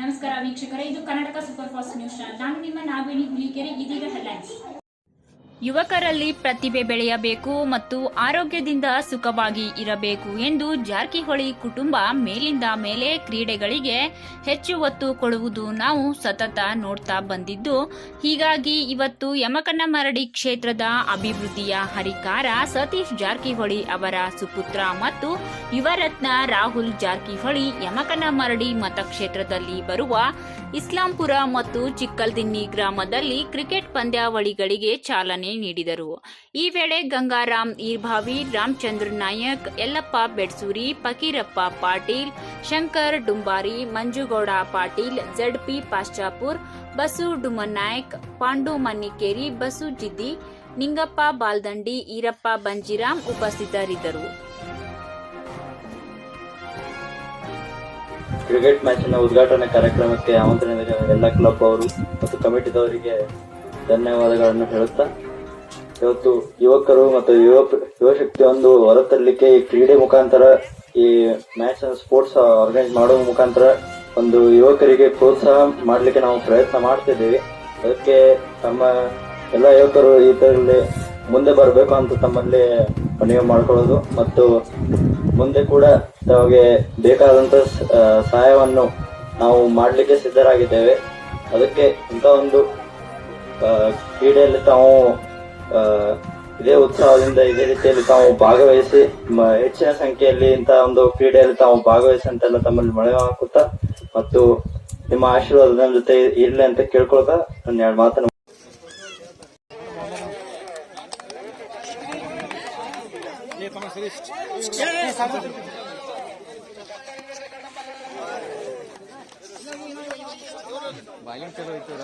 ನಮಸ್ಕಾರ ವೀಕ್ಷಕರೇ ಇದು ಕರ್ನಾಟಕ ಸೂಪರ್ ಫಾಸ್ಟ್ ನ್ಯೂಸ್ ನಾನು ನಿಮ್ಮ ನಾಗವೇಣಿ ಹುಲಿಕೆರೆ ಇದೀಗ ಹೆಡ್ಲೈನ್ಸ್. ಯುವಕರಲ್ಲಿ ಪ್ರತಿಭೆ ಬೆಳೆಯಬೇಕು ಮತ್ತು ಆರೋಗ್ಯದಿಂದ ಸುಖವಾಗಿ ಇರಬೇಕು ಎಂದು ಜಾರಕಿಹೊಳಿ ಕುಟುಂಬ ಮೇಲಿಂದ ಮೇಲೆ ಕ್ರೀಡೆಗಳಿಗೆ ಹೆಚ್ಚು ಒತ್ತು ಕೊಡುವುದು ನಾವು ಸತತ ನೋಡ್ತಾ ಬಂದಿದ್ದು, ಹೀಗಾಗಿ ಇವತ್ತು ಯಮಕನ್ನಮರಡಿ ಕ್ಷೇತ್ರದ ಅಭಿವೃದ್ಧಿಯ ಹರಿಕಾರ ಸತೀಶ್ ಜಾರಕಿಹೊಳಿ ಅವರ ಸುಪುತ್ರ ಮತ್ತು ಯುವರತ್ನ ರಾಹುಲ್ ಜಾರಕಿಹೊಳಿ ಯಮಕನ್ನಮರಡಿ ಮತಕ್ಷೇತ್ರದಲ್ಲಿ ಬರುವ ಇಸ್ಲಾಂಪುರ ಮತ್ತು ಚಿಕ್ಕಲ್ದಿನ್ನಿ ಗ್ರಾಮದಲ್ಲಿ ಕ್ರಿಕೆಟ್ ಪಂದ್ಯಾವಳಿಗಳಿಗೆ ಚಾಲನೆ ನೀಡಿದರು. ಈ ವೇಳೆ ಗಂಗಾರಾಮ್, ಈರ್ಭಾವಿ, ರಾಮಚಂದ್ರ ನಾಯಕ್, ಯಲ್ಲಪ್ಪ ಬೆಡ್ಸೂರಿ, ಫಕೀರಪ್ಪ ಪಾಟೀಲ್, ಶಂಕರ್ ಡುಂಬಾರಿ, ಮಂಜುಗೌಡ ಪಾಟೀಲ್ ಜಡ್ಪಿ ಪಾಶ್ಚಾಪುರ್, ಬಸು ಡುಮನಾಯಕ್, ಪಾಂಡು ಮನ್ನಿಕೇರಿ, ಬಸು ಜಿದ್ದಿ, ನಿಂಗಪ್ಪ ಬಾಲ್ದಂಡಿ, ಈರಪ್ಪ ಬಂಜಿರಾಮ್ ಉಪಸ್ಥಿತರಿದ್ದರು. ಕ್ರಿಕೆಟ್ ಮ್ಯಾಚ್ನ ಉದ್ಘಾಟನಾ ಕಾರ್ಯಕ್ರಮಕ್ಕೆ ಆಮಂತ್ರಣ ಎಲ್ಲ ಕ್ಲಬ್ ಅವರು ಮತ್ತು ಕಮಿಟಿದವರಿಗೆ ಧನ್ಯವಾದಗಳನ್ನು ಹೇಳುತ್ತಾ ಇವತ್ತು ಯುವಕರು ಮತ್ತು ಯುವ ಯುವಶಕ್ತಿ ಒಂದು ಹೊರತರಲಿಕ್ಕೆ ಈ ಕ್ರೀಡೆ ಮುಖಾಂತರ, ಈ ಮ್ಯಾಚ್ ಸ್ಪೋರ್ಟ್ಸ್ ಆರ್ಗನೈಸ್ ಮಾಡುವ ಮುಖಾಂತರ ಒಂದು ಯುವಕರಿಗೆ ಪ್ರೋತ್ಸಾಹ ಮಾಡಲಿಕ್ಕೆ ನಾವು ಪ್ರಯತ್ನ ಮಾಡ್ತಿದ್ದೀವಿ ಅದಕ್ಕೆ ತಮ್ಮ ಎಲ್ಲ ಯುವಕರು ಇದರಲ್ಲಿ ಮುಂದೆ ಬರಬೇಕು ಅಂತ ತಮ್ಮಲ್ಲಿ ಮನವಿ ಮಾಡ್ಕೊಳ್ಳೋದು. ಮತ್ತು ಮುಂದೆ ಕೂಡ ತಮಗೆ ಬೇಕಾದಂತ ಸಹಾಯವನ್ನು ನಾವು ಮಾಡಲಿಕ್ಕೆ ಸಿದ್ಧರಾಗಿದ್ದೇವೆ. ಅದಕ್ಕೆ ಇಂಥ ಒಂದು ಕ್ರೀಡೆಯಲ್ಲಿ ತಾವು ಇದೇ ಉತ್ಸಾಹದಿಂದ ಇದೇ ರೀತಿಯಲ್ಲಿ ತಾವು ಭಾಗವಹಿಸಿ ಹೆಚ್ಚಿನ ಸಂಖ್ಯೆಯಲ್ಲಿ ಇಂತಹ ಒಂದು ಕ್ರೀಡೆಯಲ್ಲಿ ತಾವು ಭಾಗವಹಿಸಿ ಅಂತೆಲ್ಲ ತಮ್ಮಲ್ಲಿ ಮಳೆ ಹಾಕುತ್ತಾ ಮತ್ತು ನಿಮ್ಮ ಆಶೀರ್ವಾದ ಜೊತೆ ಇರ್ಲಿ ಅಂತ ಕೇಳ್ಕೊಳ್ತಾ ನನ್ನ ಎರಡು ಮಾತನ್ನು ಬಾಗಿಲು ಚಲೋ ಐತಿ